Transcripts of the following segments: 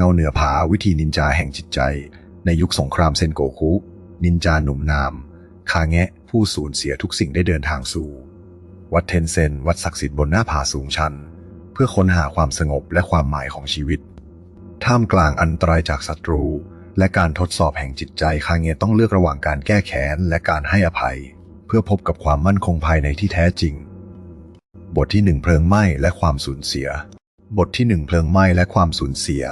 เงาเหนือผาวิธีนินจาแห่งจิตใจ ในยุคสงครามเซนโกคุ นินจาหนุ่มนาม คาแงะผู้สูญเสียทุกสิ่งได้เดินทางสู่ วัดเทนเซน วัดศักดิ์สิทธิ์บนหน้าผาสูงชัน เพื่อค้นหาความสงบและความหมายของชีวิต ท่ามกลางอันตรายจากศัตรู และการทดสอบแห่งจิตใจคาเงะต้องเลือกระหว่างการแก้แค้นและการให้อภัย เพื่อพบกับความมั่นคงภายในที่แท้จริง บทที่หนึ่งเพลิงไหม้และความสูญเสีย บทที่หนึ่งเพลิงไหม้และความสูญเสีย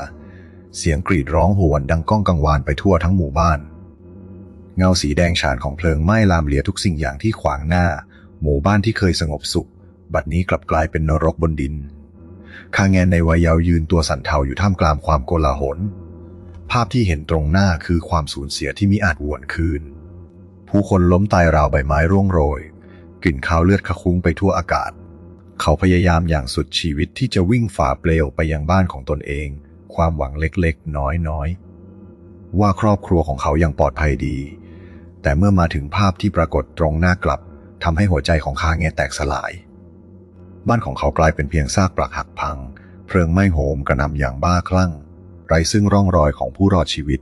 เสียงกรีดร้องโหวนดังก้องกังวานไปทั่วทั้งหมู่บ้าน เงาสีแดงฉานของเพลิงไหม้ลามเหลียทุกสิ่งอย่างที่ขวางหน้า หมู่บ้านที่เคยสงบสุข บัดนี้กลับกลายเป็นนรกบนดินคางแงนในวัยเยาว์ยืนตัวสั่นเทาอยู่ท่ามกลางความโกลาหล ภาพที่เห็นตรงหน้าคือความสูญเสียที่มิอาจหวนคืน ผู้คนล้มตายราวใบไม้ร่วงโรย กลิ่นคาวเลือดคะคุ้งไปทั่วอากาศ เขาพยายามอย่างสุดชีวิตที่จะวิ่งฝ่าเปลวไปยังบ้านของตนเอง ความหวังเล็กๆ น้อยๆ ว่าครอบครัวของเขายังปลอดภัยดี แต่เมื่อมาถึงภาพที่ปรากฏตรงหน้ากลับทำให้หัวใจของคาแงแตกสลาย บ้านของเขากลายเป็นเพียงซากปรักหักพัง เพลิงไหม้โหมกระนำอย่างบ้าคลั่ง ไร้ซึ่งร่องรอยของผู้รอดชีวิต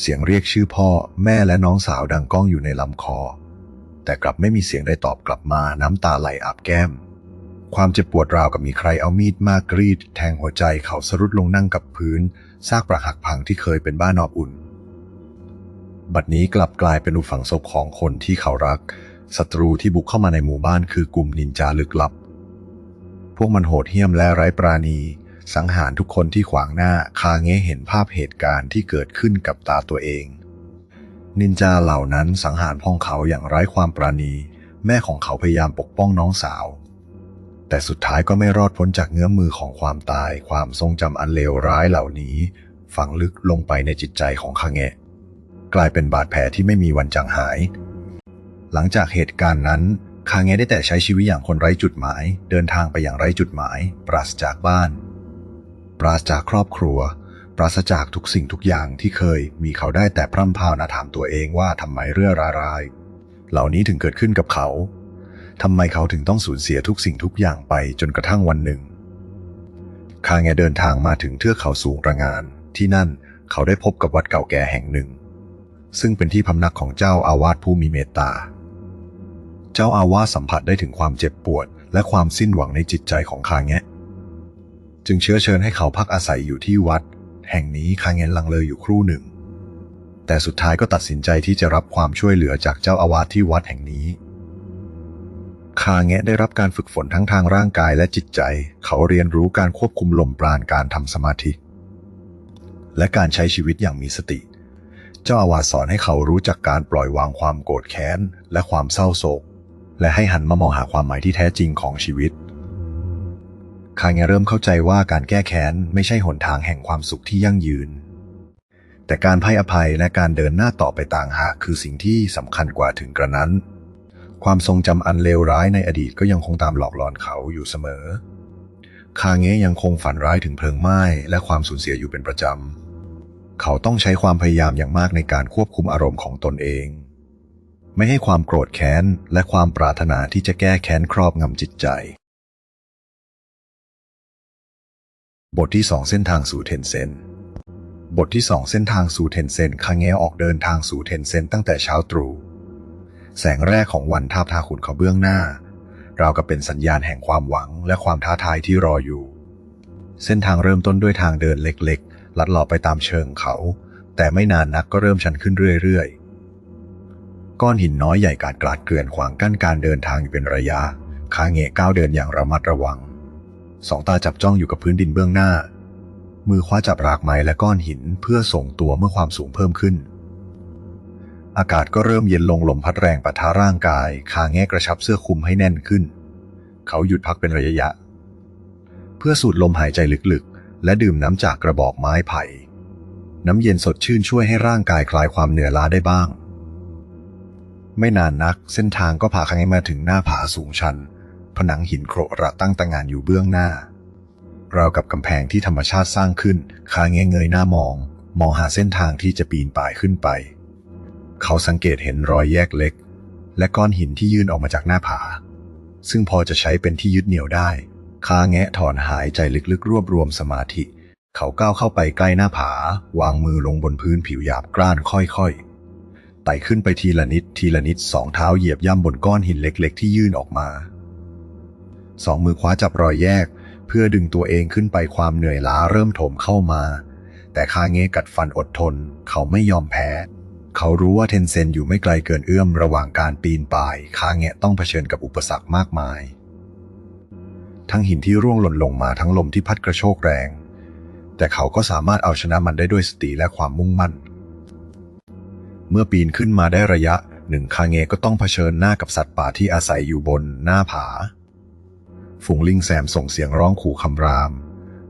เสียงเรียกชื่อพ่อแม่และน้องสาวดังก้องอยู่ในลำคอ แต่กลับไม่มีเสียงใดตอบกลับมาน้ำตาไหลอาบแก้ม ความเจ็บปวดราวกับมีใครเอามีดมากรีด แทงหัวใจเขาสรุดลงนั่งกับพื้นซากปรักหักพังที่เคยเป็นบ้านนอบอุ่น บัดนี้กลับกลายเป็นอุฝังศพของคนที่เขารักศัตรูที่บุกเข้ามาในหมู่บ้านคือกลุ่มนินจาลึกลับ พวกมันโหดเหี้ยมและไร้ปราณี สังหารทุกคนที่ขวางหน้าคาเงะเห็นภาพเหตุการณ์ที่เกิดขึ้นกับตาตัวเอง นินจาเหล่านั้นสังหารพ่องเขาอย่างไร้ความปราณี แม่ของเขาพยายามปกป้องน้องสาว แต่สุดท้ายก็ไม่รอดพ้นจากเงื้อมมือของความตาย ความทรงจำอันเลวร้ายเหล่านี้ ฝังลึกลงไปในจิตใจของคาเงะ กลายเป็นบาดแผลที่ไม่มีวันจางหาย หลังจากเหตุการณ์นั้นคาเงะได้แต่ใช้ชีวิตอย่างคนไร้จุดหมาย เดินทางไปอย่างไร้จุดหมาย ปราศจากบ้าน ปราศจากครอบครัว ปราศจากทุกสิ่งทุกอย่างที่เคย มีเขาได้แต่พร่ำพาวนาถามตัวเองว่าทำไมเรื่องรายๆเหล่านี้ถึงเกิดขึ้นกับเขา ทำไมเขาถึงต้องสูญเสียทุกสิ่งทุกอย่างไปจนกระทั่งวันหนึ่ง คาเงเดินทางมาถึงเทือกเขาสูงระงาน ที่นั่นเขาได้พบกับวัดเก่าแก่แห่งหนึ่ง ซึ่งเป็นที่พำนักของเจ้าอาวาสผู้มีเมตตา เจ้าอาวาสสัมผัสได้ถึงความเจ็บปวด และความสิ้นหวังในจิตใจของคาเงจึงเชื้อเชิญให้เขาพักอาศัยอยู่ที่วัด แห่งนี้คาเงลังเลอยู่ครู่หนึ่ง แต่สุดท้ายก็ตัดสินใจที่จะรับความช่วยเหลือจากเจ้าอาวาสที่วัดแห่งนี้ คาเงะได้รับการฝึกฝนทั้งทางร่างกายและจิตใจ เขาเรียนรู้การควบคุมลมปราณการทำสมาธิ และการใช้ชีวิตอย่างมีสติ เจ้าอาวาสสอนให้เขารู้จักการปล่อยวางความโกรธแค้น และความเศร้าโศก และให้หันมามองหาความหมายที่แท้จริงของชีวิตคาเงะเริ่มเข้าใจว่าการแก้แค้นไม่ใช่หนทางแห่งความสุขที่ยั่งยืน แต่การให้อภัยและการเดินหน้าต่อไปต่างหากคือสิ่งที่สำคัญกว่าถึงกระนั้น ความทรงจำอันเลวร้ายในอดีตก็ยังคงตามหลอกหลอนเขาอยู่เสมอ คาเงะยังคงฝันร้ายถึงเพลิงไหม้และความสูญเสียอยู่เป็นประจำ เขาต้องใช้ความพยายามอย่างมากในการควบคุมอารมณ์ของตนเอง ไม่ให้ความโกรธแค้นและความปรารถนาที่จะแก้แค้นครอบงำจิตใจ บทที่สองเส้นทางสู่เทนเซนบทที่สองเส้นทางสู่เทนเซนคาเงะออกเดินทางสู่เทนเซนตั้งแต่เช้าตรู่ แสงแรกของวันทาบทาขุนเขาเบื้องหน้า ราวกับเป็นสัญญาณแห่งความหวังและความท้าทายที่รออยู่ เส้นทางเริ่มต้นด้วยทางเดินเล็กๆ ลัดเลาะไปตามเชิงเขา แต่ไม่นานนักก็เริ่มชันขึ้นเรื่อยๆ ก้อนหินน้อยใหญ่กาดกลาดเกลื่อนขวางกั้นการเดินทางอยู่เป็นระยะคาเงะก้าวเดินอย่างระมัดระวัง สองตาจับจ้องอยู่กับพื้นดินเบื้องหน้า มือคว้าจับรากไม้และก้อนหินเพื่อส่งตัวเมื่อความสูงเพิ่มขึ้น อากาศก็เริ่มเย็นลงลมพัดแรงปะทะร่างกาย คาแงะกระชับเสื้อคลุมให้แน่นขึ้น เขาหยุดพักเป็นระยะ เพื่อสูดลมหายใจลึกๆ และดื่มน้ำจากกระบอกไม้ไผ่ น้ำเย็นสดชื่นช่วยให้ร่างกายคลายความเหนื่อยล้าได้บ้าง ไม่นานนักเส้นทางก็พาคาแงะมาถึงหน้าผาสูงชัน ผนังหินโครระตั้งตะงานอยู่เบื้องหน้าราวกับกำแพงที่ธรรมชาติสร้างขึ้น คาเงเงยหน้ามอง มองหาเส้นทางที่จะปีนป่ายขึ้นไป เขาสังเกตเห็นรอยแยกเล็ก และก้อนหินที่ยื่นออกมาจากหน้าผา ซึ่งพอจะใช้เป็นที่ยึดเหนี่ยวได้คาแงะถอนหายใจลึกๆ รวบรวมสมาธิ เขาก้าวเข้าไปใกล้หน้าผา วางมือลงบนพื้นผิวหยาบกร้านค่อยๆไต่ขึ้นไปทีละนิดทีละนิดสองเท้าเหยียบย่ำบนก้อนหินเล็ก ๆ ที่ยื่นออกมา สองมือคว้าจับรอยแยก เพื่อดึงตัวเองขึ้นไปความเหนื่อยล้าเริ่มโถมเข้ามา แต่คาเงะกัดฟันอดทน เขาไม่ยอมแพ้ เขารู้ว่าเทนเซนอยู่ไม่ไกลเกินเอื้อมระหว่างการปีนป่ายคาเงะต้องเผชิญกับอุปสรรคมากมาย ทั้งหินที่ร่วงหล่นลงมาทั้งลมที่พัดกระโชกแรง แต่เขาก็สามารถเอาชนะมันได้ด้วยสติและความมุ่งมั่น เมื่อปีนขึ้นมาได้ระยะหนึ่งคาเงะก็ต้องเผชิญหน้ากับสัตว์ป่าที่อาศัยอยู่บนหน้าผา ฝูงลิงแซมส่งเสียงร้องขู่คำราม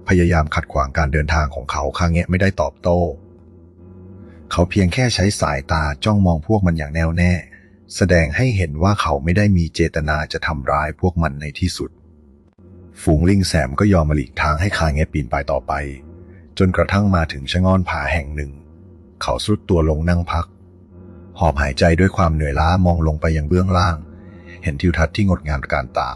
พยายามขัดขวางการเดินทางของเขาคาเงะไม่ได้ตอบโต้ เขาเพียงแค่ใช้สายตาจ้องมองพวกมันอย่างแน่วแน่ แสดงให้เห็นว่าเขาไม่ได้มีเจตนาจะทำร้ายพวกมันในที่สุด ฝูงลิงแสมก็ยอมมาหลีกทางให้คาเงะปีนไปต่อไป จนกระทั่งมาถึงชะง่อนผาแห่งหนึ่ง เขาสุดตัวลงนั่งพัก หอบหายใจด้วยความเหนื่อยล้ามองลงไปยังเบื้องล่าง เห็นทิวทัศน์ที่งดงามการตา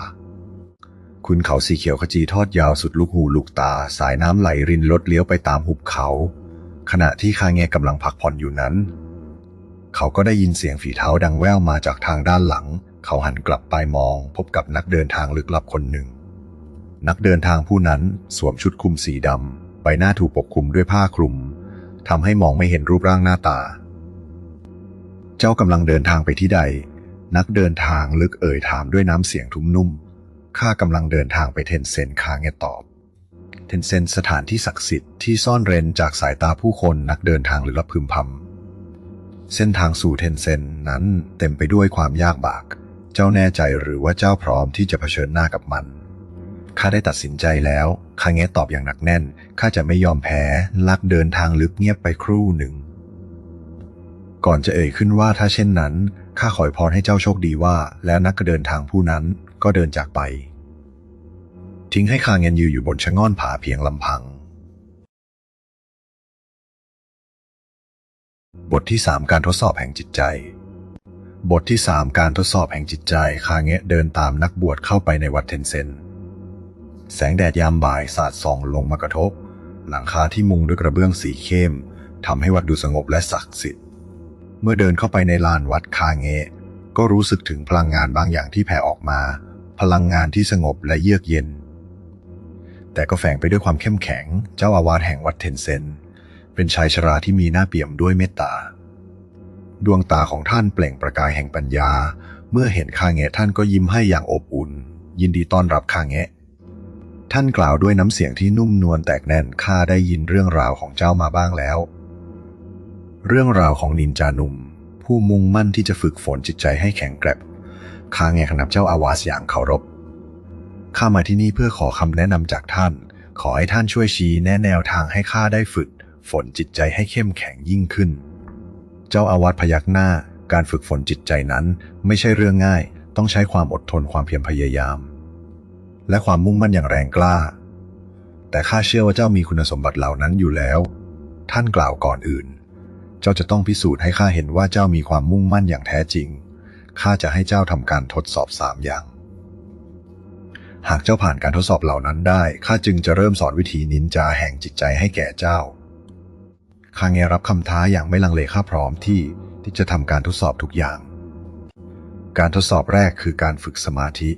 คุณเขาสีเขียวขจีทอดยาวสุดลูกหูลูกตา สายน้ำไหลรินลดเลี้ยวไปตามหุบเขา ขณะที่คาเงะกำลังพักผ่อนอยู่นั้น เขาก็ได้ยินเสียงฝีเท้าดังแว่วมาจากทางด้านหลัง เขาหันกลับไปมอง พบกับนักเดินทางลึกลับคนหนึ่ง นักเดินทางผู้นั้นสวมชุดคลุมสีดำใบหน้าถูกปกคลุมด้วยผ้าคลุมทำให้มองไม่เห็นรูปร่างหน้าตา เจ้ากำลังเดินทางไปที่ใด นักเดินทางลึกเอ่ยถามด้วยน้ำเสียงทุ้มนุ่มข้ากำลังเดินทางไปเทนเซนคาเงตอบ เทนเซนสถานที่ศักดิ์สิทธิ์ที่ซ่อนเร้นจากสายตาผู้คนนักเดินทางหรือลับพึมพำเส้นทางสู่เทนเซนนั้นเต็มไปด้วยความยากบาก เจ้าแน่ใจหรือว่าเจ้าพร้อมที่จะเผชิญหน้ากับมันข้าได้ตัดสินใจแล้วคาเงะตอบอย่างหนักแน่นข้าจะไม่ยอมแพ้ลักเดินทางลึกเงียบไปครู่หนึ่ง ก่อนจะเอ่ยขึ้นว่าถ้าเช่นนั้นข้าขอพรให้เจ้าโชคดีว่า แล้วนักเดินทางผู้นั้นก็เดินจากไป ทิ้งให้คาเงนยืนอยู่บนชะง่อนผาเพียงลำพัง บทที่3การทดสอบแห่งจิตใจ บทที่3การทดสอบแห่งจิตใจคาเงะเดินตามนักบวชเข้าไปในวัดเทนเซนแสงแดดยามบ่ายสาดส่องลงมากระทบ หลังคาที่มุงด้วยกระเบื้องสีเข้มทำให้วัดดูสงบและศักดิ์สิทธิ์ เมื่อเดินเข้าไปในลานวัดคาเงะก็รู้สึกถึงพลังงานบางอย่างที่แผ่ออกมา พลังงานที่สงบและเยือกเย็น แต่ก็แฝงไปด้วยความเข้มแข็ง เจ้าอาวาสแห่งวัดเทนเซน เป็นชายชราที่มีหน้าเปี่ยมด้วยเมตตา ดวงตาของท่านเปล่งประกายแห่งปัญญา เมื่อเห็นคาเงะท่านก็ยิ้มให้อย่างอบอุ่น ยินดีต้อนรับคาเงะท่านกล่าวด้วยน้ำเสียงที่นุ่มนวลแตกแน่นข้าได้ยินเรื่องราวของเจ้ามาบ้างแล้ว เรื่องราวของนินจาหนุ่ม ผู้มุ่งมั่นที่จะฝึกฝนจิตใจให้แข็งแกร่งคาเงะขนับเจ้าอาวาสอย่างเคารพ ข้ามาที่นี่เพื่อขอคำแนะนำจากท่าน ขอให้ท่านช่วยชี้แนะแนวทางให้ข้าได้ฝึก ฝนจิตใจให้เข้มแข็งยิ่งขึ้น เจ้าอาวาสพยักหน้า การฝึกฝนจิตใจนั้นไม่ใช่เรื่องง่าย ต้องใช้ความอดทนความเพียรพยายาม และความมุ่งมั่นอย่างแรงกล้า แต่ข้าเชื่อว่าเจ้ามีคุณสมบัติเหล่านั้นอยู่แล้ว ท่านกล่าวก่อนอื่น เจ้าจะต้องพิสูจน์ให้ข้าเห็นว่าเจ้ามีความมุ่งมั่นอย่างแท้จริงข้าจะให้เจ้าทำการทดสอบสามอย่าง หากเจ้าผ่านการทดสอบเหล่านั้นได้ ข้าจึงจะเริ่มสอนวิธีนินจาแห่งจิตใจให้แก่เจ้าคาเงรับคำท้าอย่างไม่ลังเลข้าพร้อมที่ที่จะทำการทดสอบทุกอย่าง การทดสอบแรกคือการฝึกสมาธิ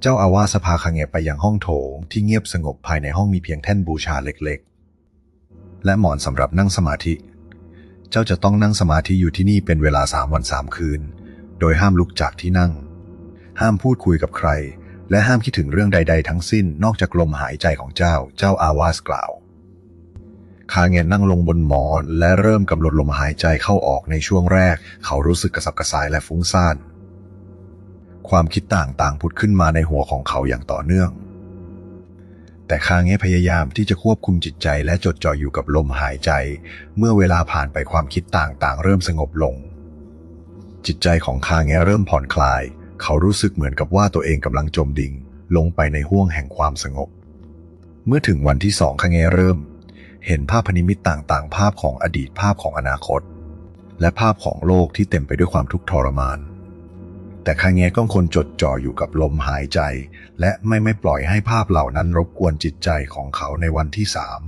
เจ้าอาวาสพาคางเงไปยังห้องโถง ที่เงียบสงบภายในห้องมีเพียงแท่นบูชาเล็กๆ และหมอนสำหรับนั่งสมาธิ เจ้าจะต้องนั่งสมาธิอยู่ที่นี่เป็นเวลาสามวันสามคืน โดยห้ามลุกจากที่นั่ง ห้ามพูดคุยกับใคร และห้ามคิดถึงเรื่องใด ๆ ทั้งสิ้นนอกจากลมหายใจของเจ้า เจ้าอาวาสกล่าว คาเงนนั่งลงบนหมอนและเริ่มกำหนดลมหายใจเข้าออกในช่วงแรก เขารู้สึกกระสับกระส่ายและฟุ้งซ่าน ความคิดต่างๆ ผุดขึ้นมาในหัวของเขาอย่างต่อเนื่อง แต่คาเงพยายามที่จะควบคุมจิตใจและจดจ่ออยู่กับลมหายใจ เมื่อเวลาผ่านไปความคิดต่างๆ เริ่มสงบลง จิตใจของคาเงเริ่มผ่อนคลาย เขารู้สึกเหมือนกับว่าตัวเองกำลังจมดิ่ง ลงไปในห้วงแห่งความสงบ เมื่อถึงวันที่สองคาเงเริ่ม เห็นภาพพนิมิตต่างๆ ภาพของอดีตภาพของอนาคต และภาพของโลกที่เต็มไปด้วยความทุกข์ทรมาน แต่คาเงะก็คนจดจ่ออยู่กับลมหายใจ และไม่ไม่ปล่อยให้ภาพเหล่านั้นรบกวนจิตใจของเขาในวันที่สาม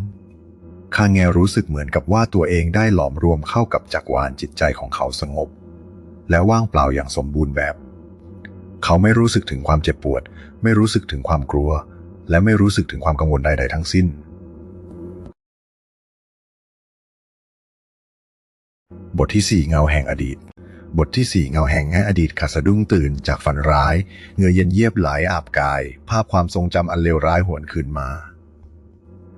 คาแงรู้สึกเหมือนกับว่าตัวเองได้หลอมรวมเข้ากับจักรวาลจิตใจของเขาสงบ และว่างเปล่าอย่างสมบูรณ์แบบ เขาไม่รู้สึกถึงความเจ็บปวด ไม่รู้สึกถึงความกลัว และไม่รู้สึกถึงความกังวลใด ๆ ทั้งสิ้น บทที่สี่เงาแห่งอดีต บทที่สี่เงาแห่งอดีตขาดสะดุ้งตื่นจากฝันร้าย เงื่อเย็นเยียบไหลอาบกาย ภาพความทรงจำอันเลวร้ายหวนคืนมา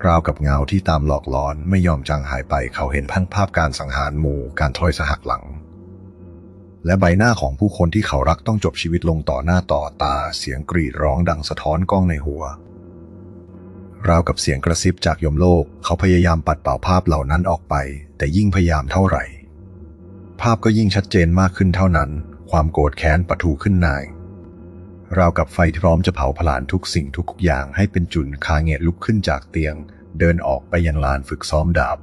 ราวกับเงาที่ตามหลอกหลอนไม่ยอมจางหายไปเขาเห็นพังภาพการสังหารหมู่การทอยสหักหลัง และใบหน้าของผู้คนที่เขารักต้องจบชีวิตลงต่อหน้าต่อตาเสียงกรีดร้องดังสะท้อนกล้องในหัว ราวกับเสียงกระซิบจากยมโลก เขาพยายามปัดเป่าภาพเหล่านั้นออกไป แต่ยิ่งพยายามเท่าไหร่ ภาพก็ยิ่งชัดเจนมากขึ้นเท่านั้น ความโกรธแค้นปะทุขึ้นในราวกับไฟที่พร้อมจะเผาผลาญทุกสิ่งทุกอย่างให้เป็นจุนคาเงะลุกขึ้นจากเตียง เดินออกไปยังลานฝึกซ้อมดาบ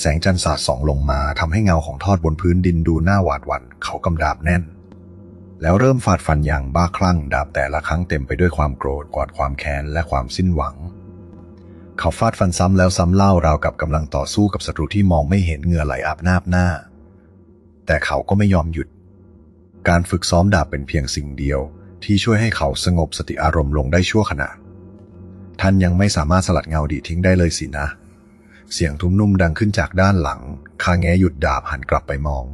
แสงจันทร์สาดส่องลงมาทำให้เงาของทอดบนพื้นดินดูหน้าหวาดหวั่นเขากำดาบแน่น แล้วเริ่มฟาดฟันอย่างบ้าคลั่ง ดาบแต่ละครั้งเต็มไปด้วยความโกรธกอดความแค้นและความสิ้นหวัง เขาฟาดฟันซ้ำแล้วซ้ำเล่าราวกับกำลังต่อสู้กับศัตรูที่มองไม่เห็นเหงื่อไหลอาบนาบหน้า แต่เขาก็ไม่ยอมหยุด การฝึกซ้อมดาบเป็นเพียงสิ่งเดียว ที่ช่วยให้เขาสงบสติอารมณ์ลงได้ชั่วขณะท่านยังไม่สามารถสลัดเงาดีทิ้งได้เลยสินะ เสียงทุ้มนุ่มดังขึ้นจากด้านหลัง คาแงหยุดดาบหันกลับไปมอง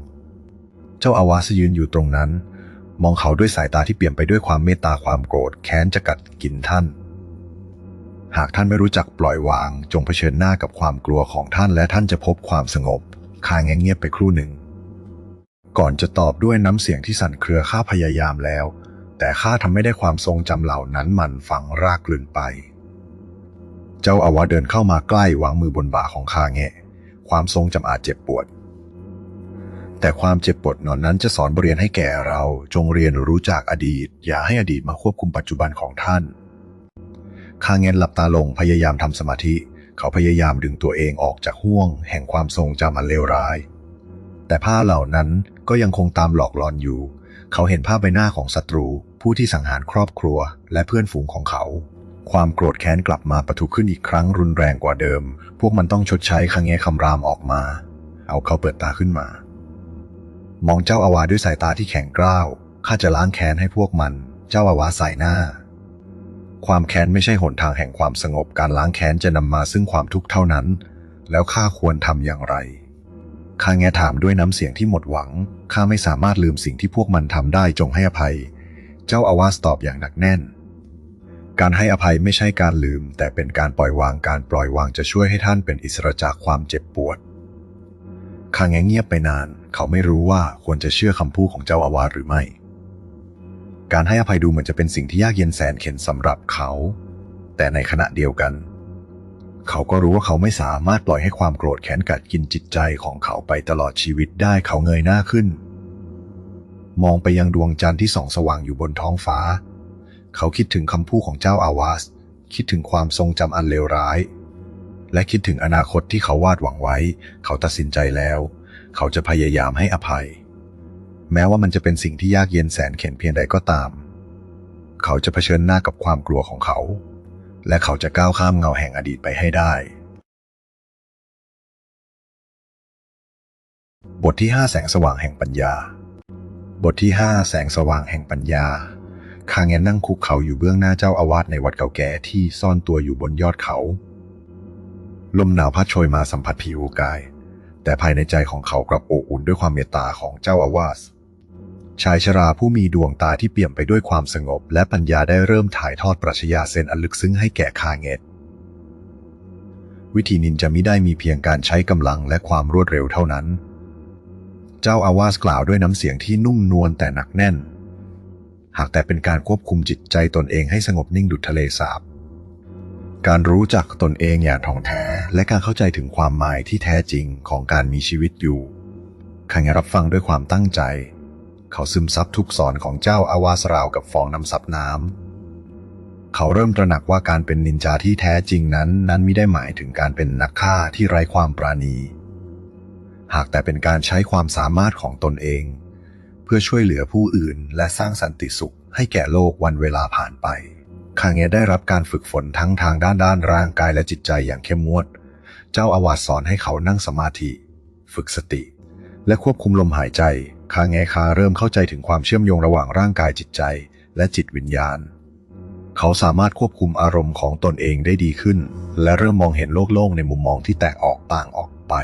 เจ้าอาวาสยืนอยู่ตรงนั้น มองเขาด้วยสายตาที่เปลี่ยมไปด้วยความเมตตาความโกรธแค้นจะกัดกินท่าน หากท่านไม่รู้จักปล่อยวาง จงเผชิญหน้ากับความกลัวของท่านและท่านจะพบความสงบ คาแงเงียบไปครู่หนึ่ง ก่อนจะตอบด้วยน้ำเสียงที่สั่นเครือข้าพยายามแล้ว แต่ข้าทำไม่ได้ความทรงจำเหล่านั้นมันฝังรากลึกไป เจ้าอาวาสเดินเข้ามาใกล้วางมือบนบ่าของคาแงะความทรงจำอาจเจ็บปวด แต่ความเจ็บปวดนอนนั้นจะสอนบทเรียนให้แก่เราจงเรียนรู้จากอดีต อย่าให้อดีตมาควบคุมปัจจุบันของท่าน คาเงนหลับตาลงพยายามทำสมาธิ เขาพยายามดึงตัวเองออกจากห่วง แห่งความทรงจำอันเลวร้าย แต่ภาพเหล่านั้นก็ยังคงตามหลอกหลอนอยู่ เขาเห็นภาพใบหน้าของศัตรู ผู้ที่สังหารครอบครัว และเพื่อนฝูงของเขา ความโกรธแค้นกลับมาปะทุขึ้นอีกครั้งรุนแรงกว่าเดิม พวกมันต้องชดใช้คาเงะคำรามออกมา เอาเขาเปิดตาขึ้นมา มองเจ้าอาวาด้วยสายตาที่แข็งกร้าว ข้าจะล้างแค้นให้พวกมัน เจ้าอาวาสใส่หน้า ความแค้นไม่ใช่หนทางแห่งความสงบ การล้างแค้นจะนำมาซึ่งความทุกข์เท่านั้น แล้วข้าควรทำอย่างไรข้าแงถามด้วยน้ำเสียงที่หมดหวัง ข้าไม่สามารถลืมสิ่งที่พวกมันทำได้จงให้อภัย เจ้าอาวาสตอบอย่างหนักแน่น การให้อภัยไม่ใช่การลืม แต่เป็นการปล่อยวางการปล่อยวางจะช่วยให้ท่านเป็นอิสระจากความเจ็บปวดข้าแงเงียบไปนาน เขาไม่รู้ว่าควรจะเชื่อคำพูดของเจ้าอาวาสหรือไม่ การให้อภัยดูเหมือนจะเป็นสิ่งที่ยากเย็นแสนเข็ญสำหรับเขา แต่ในขณะเดียวกัน เขาก็รู้ว่าเขาไม่สามารถปล่อยให้ความโกรธแค้นกัดกินจิตใจของเขาไปตลอดชีวิตได้เขาเงยหน้าขึ้น มองไปยังดวงจันทร์ที่ส่องสว่างอยู่บนท้องฟ้า เขาคิดถึงคำพูดของเจ้าอาวาส คิดถึงความทรงจำอันเลวร้าย และคิดถึงอนาคตที่เขาวาดหวังไว้ เขาตัดสินใจแล้ว เขาจะพยายามให้อภัย แม้ว่ามันจะเป็นสิ่งที่ยากเย็นแสนเข็ญเพียงใดก็ตาม เขาจะเผชิญหน้ากับความกลัวของเขา และเขาจะก้าวข้ามเงาแห่งอดีตไปให้ได้ บทที่ 5 แสงสว่างแห่งปัญญา บทที่ 5 แสงสว่างแห่งปัญญา คางแงนั่งคุกเข่าอยู่เบื้องหน้าเจ้าอาวาสในวัดเก่าแก่ที่ซ่อนตัวอยู่บนยอดเขา ลมหนาวพัดโชยมาสัมผัสผิวกาย แต่ภายในใจของเขากลับอบอุ่นด้วยความเมตตาของเจ้าอาวาสชายชราผู้มีดวงตาที่เปี่ยมไปด้วยความสงบ และปัญญาได้เริ่มถ่ายทอดปรัชญาเซนอันลึกซึ้งให้แก่คาเงตวิธีนินจะมิได้มีเพียงการใช้กำลังและความรวดเร็วเท่านั้น เจ้าอาวาสกล่าวด้วยน้ำเสียงที่นุ่มนวลแต่หนักแน่น หากแต่เป็นการควบคุมจิตใจตนเองให้สงบนิ่งดุจทะเลสาบ การรู้จักตนเองอย่างท่องแท้ และการเข้าใจถึงความหมายที่แท้จริงของการมีชีวิตอยู่ขังรับฟังด้วยความตั้งใจ เขาซึมซับทุกสอนของเจ้าอาวาสราวกับฟองน้ำซับน้ำ เขาเริ่มตระหนักว่าการเป็นนินจาที่แท้จริงนั้น นั้นไม่ได้หมายถึงการเป็นนักฆ่าที่ไร้ความปราณี หากแต่เป็นการใช้ความสามารถของตนเอง เพื่อช่วยเหลือผู้อื่น และสร้างสันติสุข ให้แก่โลกวันเวลาผ่านไป คางเงได้รับการฝึกฝนทั้งทางด้านด้านร่างกายและจิตใจอย่างเข้มงวด เจ้าอาวาสสอนให้เขานั่งสมาธิ ฝึกสติ และควบคุมลมหายใจ คาแงคาเริ่มเข้าใจถึงความเชื่อมโยงระหว่างร่างกายจิตใจ และจิตวิญญาณ เขาสามารถควบคุมอารมณ์ของตนเองได้ดีขึ้น และเริ่มมองเห็นโลกโล่งในมุมมองที่แตกออกต่างออกไป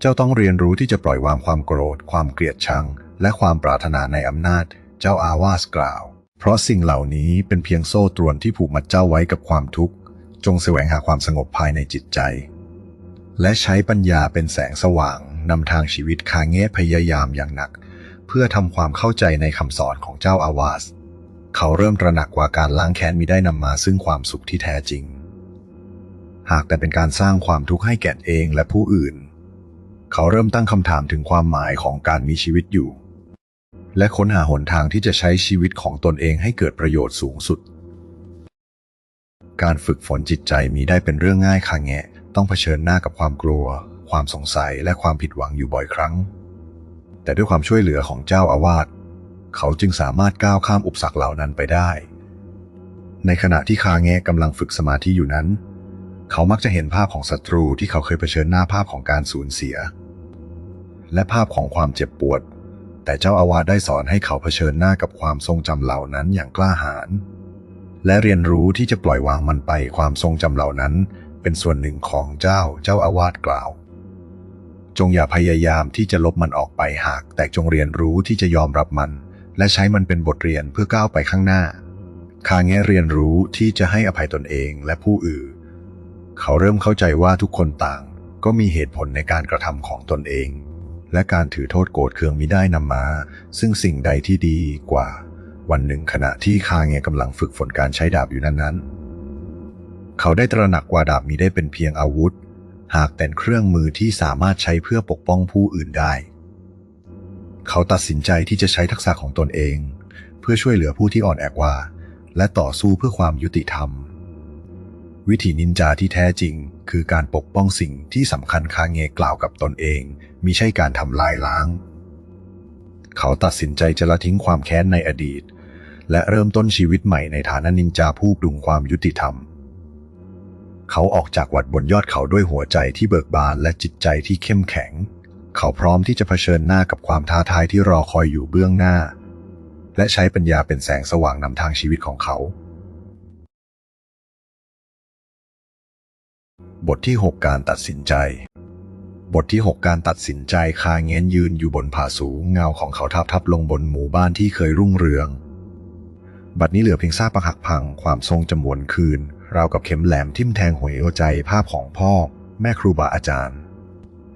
เจ้าต้องเรียนรู้ที่จะปล่อยวางความโกรธ ความเกลียดชัง และความปรารถนาในอำนาจ เจ้าอาวาสกล่าว เพราะสิ่งเหล่านี้เป็นเพียงโซ่ตรวนที่ผูกมัดเจ้าไว้กับความทุกข์ จงแสวงหาความสงบภายในจิตใจ และใช้ปัญญาเป็นแสงสว่างนำทางชีวิตคาเงะพยายามอย่างหนัก เพื่อทำความเข้าใจในคำสอนของเจ้าอาวาส เขาเริ่มตระหนักว่าการล้างแค้นมิได้นำมาซึ่งความสุขที่แท้จริง หากแต่เป็นการสร้างความทุกข์ให้แก่เองและผู้อื่น เขาเริ่มตั้งคำถามถึงความหมายของการมีชีวิตอยู่ และค้นหาหนทางที่จะใช้ชีวิตของตนเองให้เกิดประโยชน์สูงสุด การฝึกฝนจิตใจมีได้เป็นเรื่องง่ายค่ะแงะ ต้องเผชิญหน้ากับความกลัว ความสงสัยและความผิดหวังอยู่บ่อยครั้ง แต่ด้วยความช่วยเหลือของเจ้าอาวาสเขาจึงสามารถก้าวข้ามอุปสรรคเหล่านั้นไปได้ ในขณะที่คาแงะกำลังฝึกสมาธิอยู่นั้น เขามักจะเห็นภาพของศัตรูที่เขาเคยเผชิญหน้าภาพของการสูญเสีย และภาพของความเจ็บปวด แต่เจ้าอาวาสได้สอนให้เขาเผชิญหน้ากับความทรงจำเหล่านั้นอย่างกล้าหาญและเรียนรู้ที่จะปล่อยวางมันไปความทรงจำเหล่านั้น เป็นส่วนหนึ่งของเจ้าเจ้าอาวาสกล่าว จงอย่าพยายามที่จะลบมันออกไปหาก แต่จงเรียนรู้ที่จะยอมรับมัน และใช้มันเป็นบทเรียนเพื่อก้าวไปข้างหน้าคาแงะเรียนรู้ที่จะให้อภัยตนเองและผู้อื่น เขาเริ่มเข้าใจว่าทุกคนต่างก็มีเหตุผลในการกระทำของตนเอง และการถือโทษโกรธเคืองมิได้นำมา ซึ่งสิ่งใดที่ดีกว่า วันหนึ่งขณะที่คาเงกำลังฝึกฝนการใช้ดาบอยู่นั้นๆ เขาได้ตระหนักว่าดาบมีได้เป็นเพียงอาวุธ หากแต่เครื่องมือที่สามารถใช้เพื่อปกป้องผู้อื่นได้ เขาตัดสินใจที่จะใช้ทักษะของตนเอง เพื่อช่วยเหลือผู้ที่อ่อนแอกว่า และต่อสู้เพื่อความยุติธรรม วิธีนินจาที่แท้จริง คือการปกป้องสิ่งที่สำคัญคาเงกล่าวกับตนเองมิใช่การทำลายล้าง เขาตัดสินใจจะละทิ้งความแค้นในอดีต และเริ่มต้นชีวิตใหม่ในฐานะนินจาผู้ปรุงความยุติธรรม เขาออกจากวัดบนยอดเขาด้วยหัวใจที่เบิกบานและจิตใจที่เข้มแข็ง เขาพร้อมที่จะเผชิญหน้ากับความท้าทายที่รอคอยอยู่เบื้องหน้า และใช้ปัญญาเป็นแสงสว่างนำทางชีวิตของเขา บทที่ 6 การตัดสินใจ บทที่ 6 การตัดสินใจคาเง้นยืนอยู่บนผาสูงเงาของเขาทับทับลงบนหมู่บ้านที่เคยรุ่งเรือง บัดนี้เหลือเพียงซากปรักหักพังความทรงจำวนคืนราวกับเข็มแหลมทิ่มแทงหัวใจภาพของพ่อ แม่ครูบาอาจารย์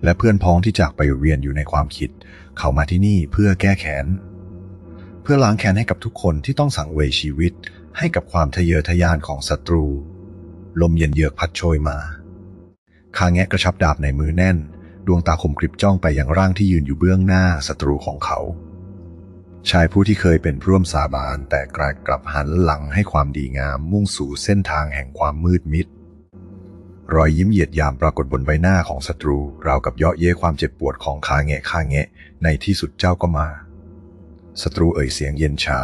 และเพื่อนพ้องที่จากไปเวียนอยู่ในความคิด เขามาที่นี่เพื่อแก้แค้นเพื่อล้างแค้นให้กับทุกคนที่ต้องสังเวยชีวิตให้กับความทะเยอทะยานของศัตรู ลมเย็นเยือกพัดโชยมา คาแงะกระชับดาบในมือแน่น ดวงตาคมกริบจ้องไปยังร่างที่ยืนอยู่เบื้องหน้าศัตรูของเขา ชายผู้ที่เคยเป็นร่วมสาบานแต่กลายกลับหันหลังให้ความดีงามมุ่งสู่เส้นทางแห่งความมืดมิด รอยยิ้มเหยียดยามปรากฏบนใบหน้าของศัตรู ราวกับเยาะเย้ความเจ็บปวดของคาแงะคาแงะ ในที่สุดเจ้าก็มาศัตรูเอ่ยเสียงเย็นชา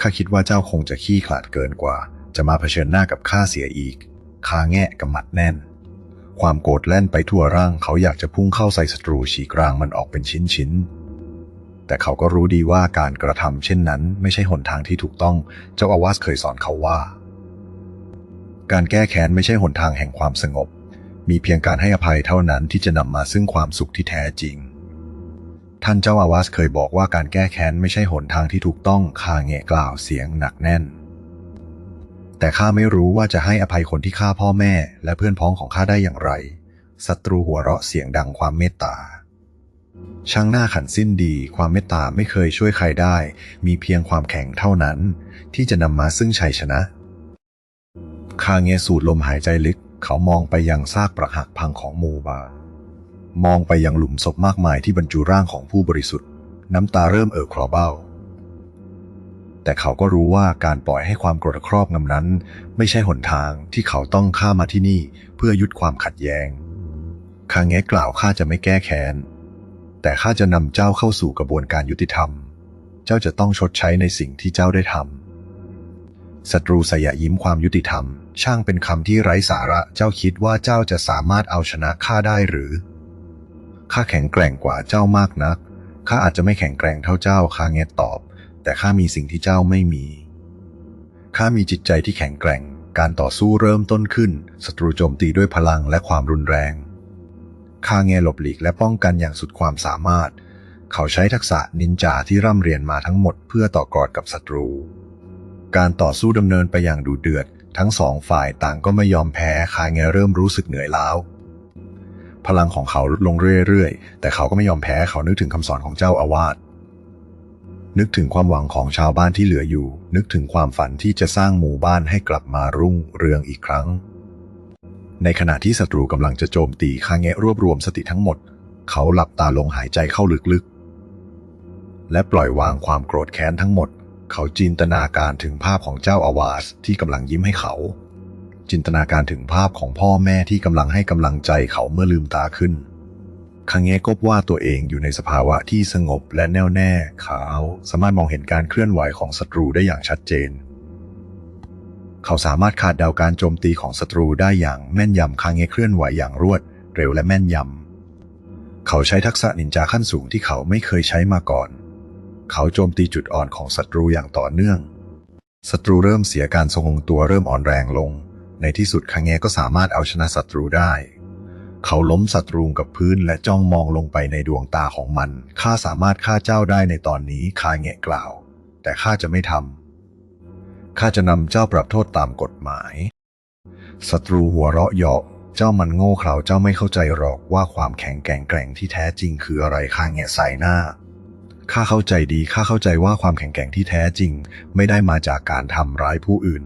ข้าคิดว่าเจ้าคงจะขี้ขลาดเกินกว่า จะมาเผชิญหน้ากับข้าเสียอีกคาแงะกำมัดแน่น ความโกรธแล่นไปทั่วร่างเขาอยากจะพุ่งเข้าใส่ศัตรูฉีกรางมันออกเป็นชิ้นๆ แต่เขาก็รู้ดีว่าการกระทำเช่นนั้นไม่ใช่หนทางที่ถูกต้อง เจ้าอาวาสเคยสอนเขาว่า การแก้แค้นไม่ใช่หนทางแห่งความสงบ มีเพียงการให้อภัยเท่านั้นที่จะนำมาซึ่งความสุขที่แท้จริง ท่านเจ้าอาวาสเคยบอกว่าการแก้แค้นไม่ใช่หนทางที่ถูกต้องคาเงะกล่าวเสียงหนักแน่น แต่ข้าไม่รู้ว่าจะให้อภัยคนที่ฆ่าพ่อแม่ และเพื่อนพ้องของข้าได้อย่างไร ศัตรูหัวเราะเสียงดังความเมตตา ช่างหน้าขันสิ้นดี ความเมตตาไม่เคยช่วยใครได้ มีเพียงความแข็งเท่านั้น ที่จะนำมาซึ่งชัยชนะ คาเงสูดลมหายใจลึก เขามองไปยังซากปรักหักพังของหมูบา มองไปยังหลุมศพมากมายที่บรรจุร่างของผู้บริสุทธิ์ น้ำตาเริ่มเอ่อคลอเบ้า แต่เขาก็รู้ว่าการปล่อยให้ความโกรธครอบงำนั้น ไม่ใช่หนทางที่เขาต้องข้ามาที่นี่เพื่อยุดความขัดแย้งคางเงะกล่าวข้าจะไม่แก้แค้น แต่ข้าจะนำเจ้าเข้าสู่กระบวนการยุติธรรม เจ้าจะต้องชดใช้ในสิ่งที่เจ้าได้ทำศัตรูสยะยิ้มความยุติธรรม ช่างเป็นคำที่ไร้สาระเจ้าคิดว่าเจ้าจะสามารถเอาชนะข้าได้หรือข้าแข็งแกร่งกว่าเจ้ามากนักข้าอาจจะไม่แข็งแกร่งเท่าเจ้าคางเงะตอบ แต่ข้ามีสิ่งที่เจ้าไม่มี ข้ามีจิตใจที่แข็งแกร่ง การต่อสู้เริ่มต้นขึ้น ศัตรูโจมตีด้วยพลังและความรุนแรงคาเงหลบหลีกและป้องกันอย่างสุดความสามารถ เขาใช้ทักษะนินจาที่ร่ำเรียนมาทั้งหมดเพื่อต่อกอดกับศัตรู การต่อสู้ดำเนินไปอย่างดุเดือด ทั้งสองฝ่ายต่างก็ไม่ยอมแพ้ คาเงเริ่มรู้สึกเหนื่อยล้าพลังของเขาลดลงเรื่อยๆ แต่เขาก็ไม่ยอมแพ้ เขานึกถึงคำสอนของเจ้าอาวาส นึกถึงความหวังของชาวบ้านที่เหลืออยู่ นึกถึงความฝันที่จะสร้างหมู่บ้านให้กลับมารุ่งเรืองอีกครั้ง ในขณะที่ศัตรูกำลังจะโจมตีคาเงะรวบรวมสติทั้งหมด เขาหลับตาลงหายใจเข้าลึกๆ และปล่อยวางความโกรธแค้นทั้งหมด เขาจินตนาการถึงภาพของเจ้าอาวาสที่กำลังยิ้มให้เขา จินตนาการถึงภาพของพ่อแม่ที่กำลังให้กำลังใจเขาเมื่อลืมตาขึ้น คางเงะก็ว่าตัวเองอยู่ในสภาวะที่สงบและแน่วแน่ขาว สามารถมองเห็นการเคลื่อนไหวของศัตรูได้อย่างชัดเจน เขาสามารถคาดเดาการโจมตีของศัตรูได้อย่างแม่นยำคางเงะเคลื่อนไหวอย่างรวดเร็วและแม่นยำ เขาใช้ทักษะนินจาขั้นสูงที่เขาไม่เคยใช้มาก่อน เขาโจมตีจุดอ่อนของศัตรูอย่างต่อเนื่องศัตรูเริ่มเสียการทรงงตัวเริ่มอ่อนแรงลง ในที่สุดคางเงะก็สามารถเอาชนะศัตรูได้ เขาล้มศัตรูงกับพื้นและจ้องมองลงไปในดวงตาของมัน ข้าสามารถฆ่าเจ้าได้ในตอนนี้คาเงะกล่าว แต่ข้าจะไม่ทำข้าจะนำเจ้าปรับโทษตามกฎหมาย ศัตรูหัวเราะเยาะเจ้ามันโง่เขลาเจ้าไม่เข้าใจหรอกว่าความแข็งแกร่งแกร่งที่แท้จริงคืออะไรคาเงะใส่หน้าข้าเข้าใจดีข้าเข้าใจว่าความแข็งแกร่งที่แท้จริง ไม่ได้มาจากการทำร้ายผู้อื่น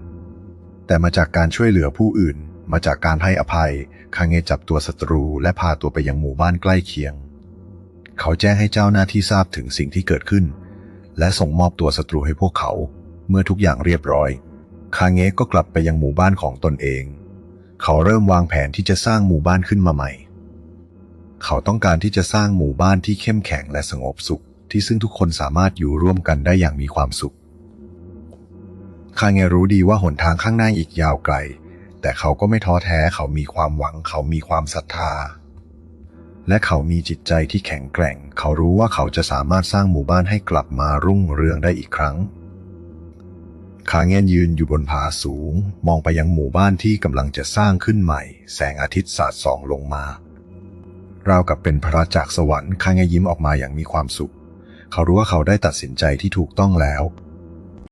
แต่มาจากการช่วยเหลือผู้อื่น มาจากการให้อภัย คาเงจับตัวศัตรูและพาตัวไปยังหมู่บ้านใกล้เคียง เขาแจ้งให้เจ้าหน้าที่ทราบถึงสิ่งที่เกิดขึ้น และส่งมอบตัวศัตรูให้พวกเขา เมื่อทุกอย่างเรียบร้อย คาเงะก็กลับไปยังหมู่บ้านของตนเอง เขาเริ่มวางแผนที่จะสร้างหมู่บ้านขึ้นมาใหม่ เขาต้องการที่จะสร้างหมู่บ้านที่เข้มแข็งและสงบสุข ที่ซึ่งทุกคนสามารถอยู่ร่วมกันได้อย่างมีความสุขคาเงรู้ดีว่าหนทางข้างหน้าอีกยาวไกล แต่เขาก็ไม่ท้อแท้เขามีความหวัง เขามีความศรัทธา และเขามีจิตใจที่แข็งแกร่ง เขารู้ว่าเขาจะสามารถสร้างหมู่บ้านให้กลับมารุ่งเรืองได้อีกครั้งคาเงนยืนอยู่บนผาสูง มองไปยังหมู่บ้านที่กำลังจะสร้างขึ้นใหม่ แสงอาทิตย์สาดส่องลงมาราวกับเป็นพระจากสวรรค์คาเงยิ้มออกมาอย่างมีความสุข เขารู้ว่าเขาได้ตัดสินใจที่ถูกต้องแล้ว